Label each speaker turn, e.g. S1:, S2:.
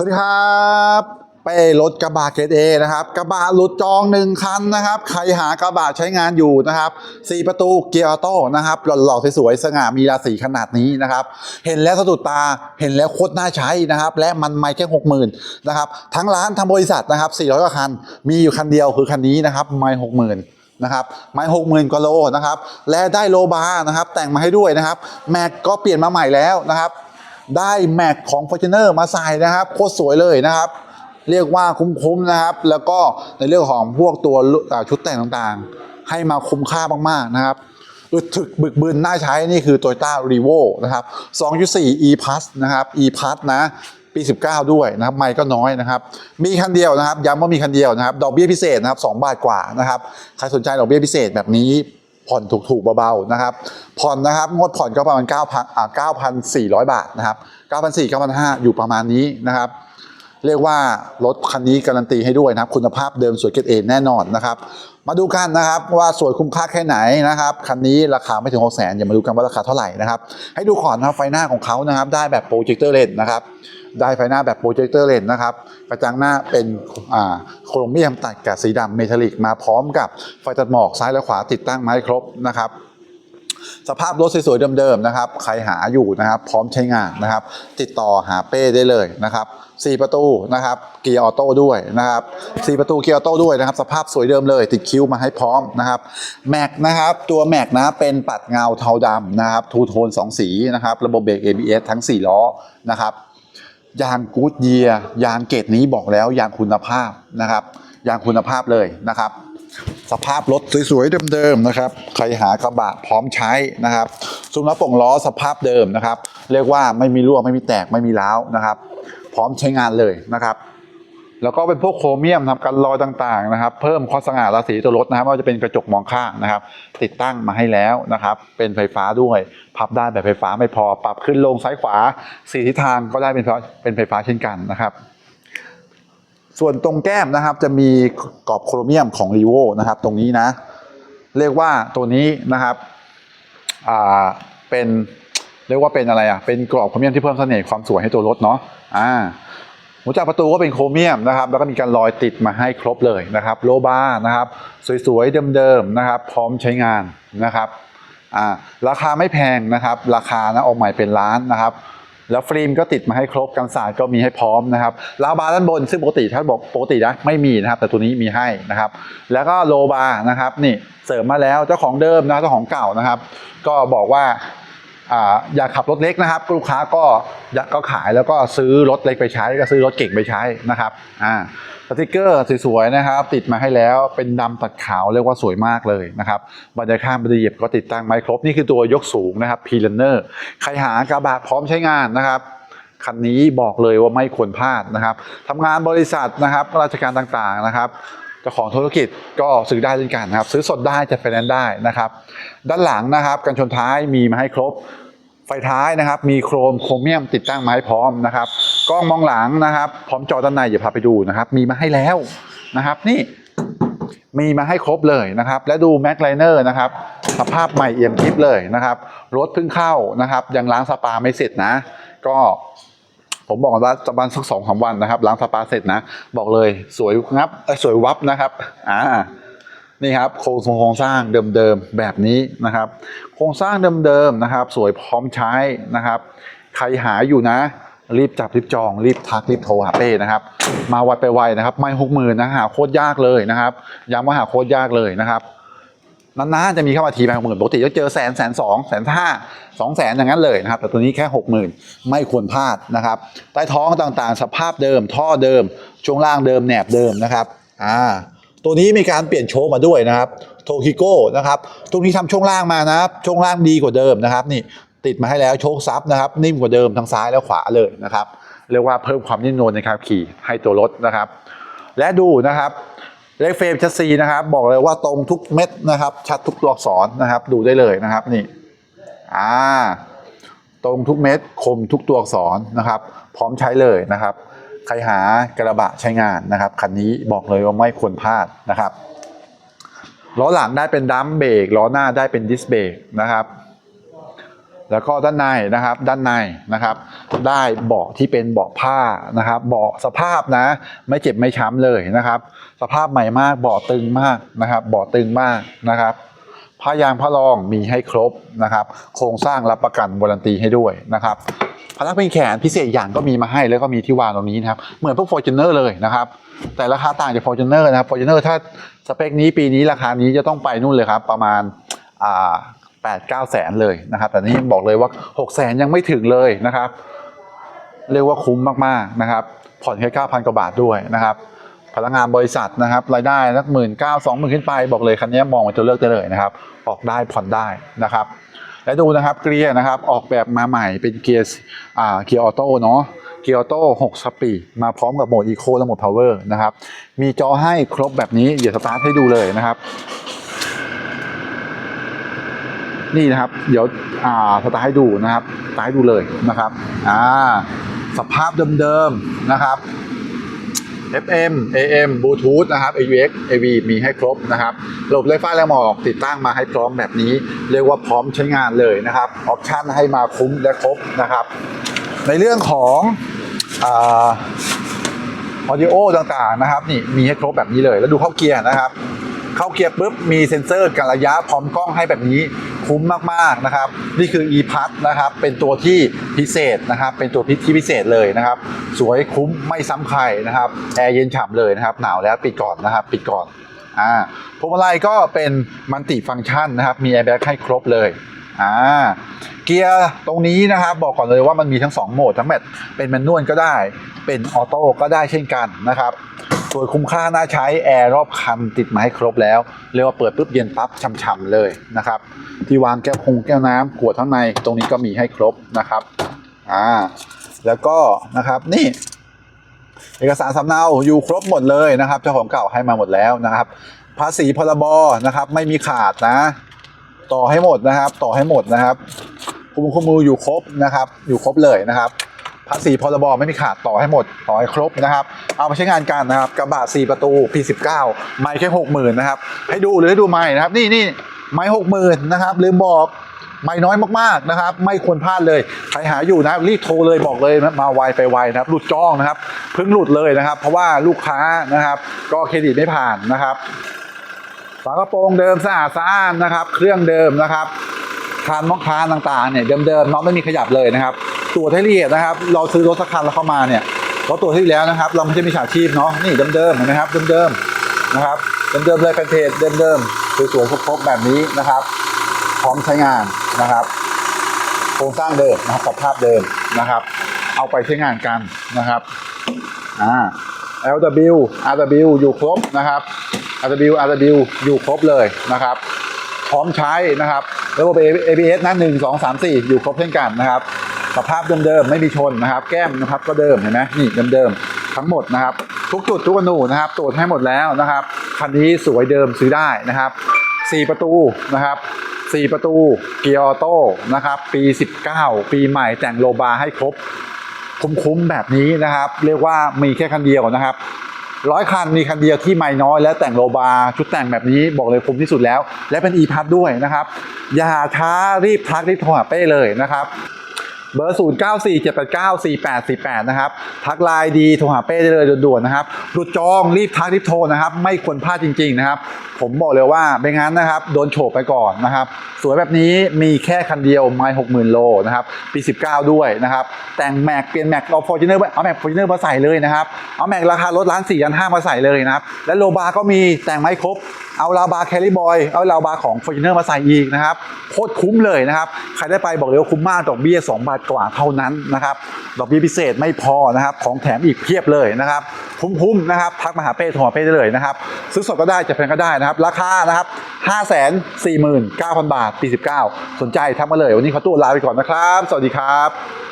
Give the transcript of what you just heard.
S1: สวัสดีครับเป้รถกระบะเกรดเอนะครับกระบะหลุดจองหนึ่งคันนะครับ ใครหากระบะใช้งานอยู่นะครับสี่ประตูเกียร์ออโต้นะครับหล่อๆสวยๆสง่ามีราศีขนาดนี้นะครับ เห็นแล้วสะดุดตาเห็นแล้วโคตรน่าใช้นะครับ และมันไม่แค่หกหมื่นนะครับทั้งร้านทั้งบริษัทนะครับสี่ร้อยกว่าคัน มีอยู่คันเดียวคือคันนี้นะครับไม่หกหมื่นนะครับไม้หกหมื่นกว่าโลนะครับ และได้โลบาร์นะครับ แต่งมาให้ด้วยนะครับ แม็กก็เปลี่ยนมาใหม่แล้วนะครับ ได้แม็กของ f o r t u n e r มาใส่นะครับโคตรสวยเลยนะครับ เรียกว่าคุ้มๆนะครับ แล้วก็ในเรื่องของพวกตัวชุดแต่งต่างๆ ให้มาคุ้มค่ามากๆนะครับรู้สึกบึกบึนน่าใช้นี่คือ Toyota r e v o นะครับ 2.4 e plus นะครับ e plus นะ ปี 19 ด้วยนะครับ ไม่ก็น้อยนะครับ มีคันเดียวนะครับ ย้ำว่ามีคันเดียวนะครับ ดอกเบี้ยพิเศษนะครับ 2 บาทกว่านะครับ ใครสนใจดอกเบี้ยพิเศษแบบนี้ผ่อนถูกๆเบาๆนะครับ ผ่อนนะครับงวดผ่อนก็ประมาณ9,000อ่า9,400 บาทนะครับ9,400 9,500 อยู่ประมาณนี้นะครับ เรียกว่ารถคันนี้การันตีให้ด้วยนะครับ คุณภาพเดิมสวยเกรดเอแน่นอนนะครับ มาดูกันนะครับว่าสวยคุ้มค่าแค่ไหนนะครับคันนี้ราคาไม่ถึง 6 0 0 0 0อย่ามาดูกันว่าราคาเท่าไหร่นะครับให้ดูก่อนนะครับไฟหน้าของเขานะครับ ได้แบบโปรเจคเตอร์เลนนะครับได้ไฟหน้าแบบโปรเจคเตอร์เลนนะครับ กระจังหน้าเป็นอ่าโครเมียมตัดกับสีดำเมทัลลิกมาพร้อมกับไฟตัดหมอกซ้ายและขวาติดตั้งมาให้ครบนะครับ สภาพรถสวยๆเดิมๆนะครับ ใครหาอยู่นะครับ พร้อมใช้งานนะครับ ติดต่อหาเป้ได้เลยนะครับสี่ประตูนะครับเกียร์ออโต้ด้วยนะครับสี่ประตูเกียร์ออโต้ด้วยนะครับ สภาพสวยเดิมเลย ติดคิ้วมาให้พร้อมนะครับแม็กนะครับ ตัวแม็กนะเป็นปัดเงาเทาดำนะครับทูโทน 2 สีนะครับ ระบบเบรก ABS ทั้ง 4 ล้อนะครับยางกู๊ดเยียยางเกรดนี้บอกแล้วยางคุณภาพนะครับยางคุณภาพเลยนะครับ สภาพรถสวยๆเดิมๆนะครับ ใครหากระบะพร้อมใช้นะครับซุ้มล้อป่งล้อสภาพเดิมนะครับ เรียกว่าไม่มีรั่วไม่มีแตกไม่มีร้าวนะครับ พร้อมใช้งานเลยนะครับ แล้วก็เป็นพวกโครเมียมทำกันรอยต่างๆนะครับ เพิ่มความสง่าราศีตัวรถนะครับไม่ว่าจะเป็นกระจกมองข้างนะครับ ติดตั้งมาให้แล้วนะครับ เป็นไฟฟ้าด้วย พับได้แบบไฟฟ้าไม่พอ ปรับขึ้นลงซ้ายขวาสี่ทิศทางก็ได้เป็นไฟเป็นไฟฟ้าเช่นกันนะครับ ส่วนตรงแก้มนะครับจะมีกรอบโครเมียมของ r ีโวนะครับ ตรงนี้นะ เรียกว่าตัวนี้นะครับอ่าเป็นเรียกว่าเป็นอะไรอะเป็นกรอบโครเมียมที่เพิ่มเสน่ห์ความสวยให้ตัวรถเนาะอ่าหัวจักประตูก็เป็นโครเมียมนะครับ แล้วก็มีการรอยติดมาให้ครบเลยนะครับ โลบาร์นะครับ สวยๆเดิมๆนะครับ พร้อมใช้งานนะครับอ่าราคาไม่แพงนะครับ ราคานะออกใหม่เป็นล้านนะครับ แล้วฟิล์มก็ติดมาให้ครบกันศาสตร์ก็มีให้พร้อมนะครับลาวบาร์ด้านบนซึ่งปกติถ้าบอกปกตินะไม่มีนะครับ แต่ตัวนี้มีให้นะครับ แล้วก็โลบาร์นะครับนี่เสริมมาแล้วเจ้าของเดิมนะเจ้าของเก่านะครับ ก็บอกว่า อยากขับรถเล็กนะครับ ลูกค้าก็อยากก็ขายแล้วก็ซื้อรถเล็กไปใช้ก็ซื้อรถเก่งไปใช้นะครับอ่าสติกเกอร์สวยๆนะครับ ติดมาให้แล้วเป็นดำตัดขาวเรียกว่าสวยมากเลยนะครับบันไดข้างบันไดเหยียบก็ติดตั้งไม้ครบนี่คือตัวยกสูงนะครับพีเลนเนอร์ใครหากระบะพร้อมใช้งานนะครับคันนี้บอกเลยว่าไม่ควรพลาดนะครับทำงานบริษัทนะครับ ราชการต่างๆนะครับ จ้าของธุรกิจก็ซื้อได้เช่นกันนะครับ ซื้อสดได้จะไฟแนนซ์ได้นะครับ ด้านหลังนะครับกันชนท้ายมีมาให้ครบ ไฟท้ายนะครับ มีโครมโครเมียมติดตั้งมาให้พร้อมนะครับกล้องมองหลังนะครับ พร้อมจอด้านในอย่าพาไปดูนะครับ มีมาให้แล้วนะครับ นี่มีมาให้ครบเลยนะครับ และดูแม็กไลเนอร์นะครับ สภาพใหม่เอี่ยมทิพย์เลยนะครับ รถเพิ่งเข้านะครับ ยังล้างสปาไม่เสร็จนะ ก็ ผมบอกว่าจะประมาณสักสองสามวันนะครับล้างสปาเสร็จนะ บอกเลยสวยงับสวยวับนะครับอ่านี่ครับโครงโครงสร้างเดิมๆแบบนี้นะครับ โครงสร้างเดิมๆนะครับ สวยพร้อมใช้นะครับ ใครหาอยู่นะ รีบจับรีบจอง รีบทักรีบโทรหาเป้นะครับ มาไวไปไวนะครับ ไม่หกหมื่นนะหาโคตรยากเลยนะครับย้ำว่าหาโคตรยากเลยนะครับ นานๆจะมีเข้ามาทีแพงหมื่นปกติก็เจอแสนแสนสองแสนห้าสองแสนอย่างนั้นเลยนะครับ แต่ตัวนี้แค่หกหมื่นไม่ควรพลาดนะครับใต้ท้องต่างๆ สภาพเดิม ท่อเดิม ช่วงล่างเดิมแหนบเดิมนะครับอ่าตัวนี้มีการเปลี่ยนโชว์มาด้วยนะครับโทคิโก้นะครับตรงนี้ทำช่วงล่างมานะครับช่วงล่างดีกว่าเดิมนะครับ นี่ติดมาให้แล้วโชคซับนะครับ นิ่มกว่าเดิมทั้งซ้ายและขวาเลยนะครับเรียกว่าเพิ่มความนิ่มนวลในการขี่ให้ตัวรถนะครับ และดูนะครับ เลขเฟรมชัดซีนะครับ บอกเลยว่าตรงทุกเม็ดนะครับ ชัดทุกตัวอักษรนะครับ ดูได้เลยนะครับนี่อ่าตรงทุกเม็ดคมทุกตัวอักษรนะครับ พร้อมใช้เลยนะครับ ใครหากระบะใช้งานนะครับคันนี้บอกเลยว่าไม่ควรพลาดนะครับล้อหลังได้เป็นดัมเบรกล้อหน้าได้เป็นดิสเบรกนะครับ แล้วก็ด้านในนะครับด้านในนะครับ ได้เบาะที่เป็นเบาะผ้านะครับเบาะสภาพนะ ไม่เจ็บไม่ช้ำเลยนะครับ สภาพใหม่มากเบาะตึงมากนะครับเบาะตึงมากนะครับผ้ายางผ้ารองมีให้ครบนะครับ โครงสร้างรับประกันวารันตีให้ด้วยนะครับพนักพิงแขนพิเศษอย่างก็มีมาให้แล้วก็มีที่วางตรงนี้นะครับเหมือนพวก Fortuner เลยนะครับ แต่ราคาต่างจาก Fortuner นะครับ Fortuner ถ้าสเปคนี้ปีนี้ราคานี้จะต้องไปนู่นเลยครับ ประมาณ อ่าแปดเก้าแสนเลยนะครับแต่นี่บอกเลยว่าหกแสนยังไม่ถึงเลยนะครับ เรียกว่าคุ้มมากๆนะครับ ผ่อนแค่เก้าพันกว่าบาทด้วยนะครับพนักงานบริษัทนะครับรายได้สักหมื่นเก้าสองหมื่นขึ้นไปบอกเลยคันนี้มองมาจะเลือกได้เลยนะครับ ออกได้ผ่อนได้นะครับ และดูนะครับเกียร์นะครับออกแบบมาใหม่เป็นเกียร์อ่าเกียร์ออโต้เนาะเกียร์ออโต้6สปีดมาพร้อมกับโหมดอีโคและโหมดพาวเวอร์นะครับ มีจอให้ครบแบบนี้เดี๋ยวสตาร์ทให้ดูเลยนะครับ นี่นะครับ เดี๋ยวอ่าสตาร์ให้ดูนะครับสตาร์ให้ดูเลยนะครับอ่าสภาพเดิมๆนะครับ FM AM Bluetooth นะครับ AUX AV มีให้ครบนะครับ ระบบไฟฟ้าแรงหมอกติดตั้งมาให้พร้อมแบบนี้ เรียกว่าพร้อมใช้งานเลยนะครับออปชันให้มาคุ้มและครบนะครับ ในเรื่องของออดิโอต่างๆนะครับนี่มีให้ครบแบบนี้เลย แล้วดูเข้าเกียร์นะครับ เข้าเกียร์ปุ๊บมีเซ็นเซอร์กันระยะพร้อมกล้องให้แบบนี้ คุ้มมากๆนะครับ นี่คือ e p a s นะครับเป็นตัวที่พิเศษนะครับ เป็นตัวพิที่พิเศษเลยนะครับ สวยคุ้มไม่ซ้ำใครนะครับแอร์เย็นฉ่ำเลยนะครับหนาวแล้วปิดก่อนนะครับ ปิดก่อนอ่าพวงมาลัยก็เป็นมัลติฟังก์ชันนะครับ มีแอร์แบ็กให้ครบเลย อ่าเกียร์ตรงนี้นะครับบอกก่อนเลยว่ามันมีทั้ง 2 โหมดทั้งแบบเป็นแมนนวลก็ได้ เป็นออโต้ก็ได้เช่นกันนะครับสวยคุ้มค่าน่าใช้แอร์รอบคันติดมาให้ครบแล้วเรียกว่าเปิดปุ๊บเย็นปั๊บช่ำๆเลยนะครับที่วางแก้วคงแก้วน้ำขวดข้างในตรงนี้ก็มีให้ครบนะครับอ่าแล้วก็นะครับนี่เอกสารสำเนาอยู่ครบหมดเลยนะครับเจ้าของเก่าให้มาหมดแล้วนะครับ ภาษีพรบนะครับ ไม่มีขาดนะ ต่อให้หมดนะครับ ต่อให้หมดนะครับคุมคุมมืออยู่ครบนะครับ อยู่ครบเลยนะครับภาษีพรบไม่มีขาดต่อให้หมดต่อให้ครบนะครับ เอาไปใช้งานกันนะครับกระบะ4ประตู P19 ไม่แค่60,000นะครับ ให้ดูหรือให้ดูไม่นะครับ นี่นี่ไม่60,000นะครับลืมบอกไม่น้อยมากๆนะครับ ไม่ควรพลาดเลยใครหาอยู่นะร,รีบโทรเลยบอกเลยนะมาไวไปไวนะครับหลุดจองนะครับเพิ่งหลุดเลยนะครับ เพราะว่าลูกค้านะครับ ก็เครดิตไม่ผ่านนะครับ ฝากระโปรงเดิมสะอาดสะอ้านนะครับ เครื่องเดิมนะครับคานมอกคานต่างๆเนี่ยเดิมๆน็อตไม่มีขยับเลยนะครับตรวจให้ละเอียดนะครับ เราซื้อรถสักคันแล้วเข้ามาเนี่ยเราตรวจให้แล้วนะครับ เราไม่ใช่มีฉาชีพเนาะนี่เดิมๆเห็นไหมครับเดิมๆนะครับเดิมๆเลยแฟนเพจเดิมๆสวยๆครบๆแบบนี้นะครับ พร้อมใช้งานนะครับ โครงสร้างเดิมนะครับสภาพเดิมนะครับ เอาไปใช้งานกันนะครับอ่า LW RW อยู่ครบนะครับ RW RW อยู่ครบเลยนะครับ พร้อมใช้นะครับระบบ ABS นะหนึ่งสองสามสี่อยู่ครบเช่นกันนะครับ สภาพเดิมๆไม่มีชนนะครับ แก้มนะครับก็เดิมเห็นไหมนี่เดิมๆทั้งหมดนะครับ ทุกจุดทุกอนูนะครับตรวจให้หมดแล้วนะครับคันนี้สวยเดิมซื้อได้นะครับสี่ประตูนะครับสี่ประตูเกียร์ออโต้นะครับปี 19 ปีใหม่แต่งโลบาให้ครบคุ้มๆแบบนี้นะครับ เรียกว่ามีแค่คันเดียวนะครับ ร้อยคันมีคันเดียวที่ไม่น้อยและแต่งโลบาร์ชุดแต่งแบบนี้บอกเลยคุ้มที่สุดแล้ว และเป็น e พัทด้วยนะครับ อย่าช้ารีบทักรีบโทรหาเป้เลยนะครับ เบอร์ 0 9 4 7 8 9 4 8 4 8 นะครับ ทักไลน์ดี โทรหาเป้ได้เลยด่วนๆนะครับรุดจองรีบทักรีบโทรนะครับ ไม่ควรพลาดจริงๆนะครับ ผมบอกเลยว่าไม่งั้นนะครับ โดนโฉบไปก่อนนะครับ สวยแบบนี้มีแค่คันเดียวไม่หกหมื่นโลนะครับ ปี 19 ด้วยนะครับ แต่งแม็กเปลี่ยนแม็กเอาฟอร์จูเนอร์เอาแม็กฟอร์จูเนอร์มาใส่เลยนะครับ เอาแม็กราคารถล้านสี่ล้านห้ามาใส่เลยนะครับ และโลบาร์ก็มีแต่งไม่ครบ เอาลาบาแคลิบอย เอาลาบาของ f o r t u n e r มาใส่อีกนะครับ โคตรคุ้มเลยนะครับ ใครได้ไปบอกเลยว่าคุ้มมากดอกเบี้ย2บาทกว่าเท่านั้นนะครับดอกเบี้ยพิเศษไม่พอนะครับ ของแถมอีกเพียบเลยนะครับคุ้มๆนะครับทักมาหาเป้โทรหาเป้ได้เลยนะครับ ซื้อสดก็ได้จะแพงก็ได้นะครับ ราคานะครับ5 4 9 0 0 0 บาทปี 19 สนใจทักมาเลย วันนี้ขอตัวลาไปก่อนนะครับ สวัสดีครับ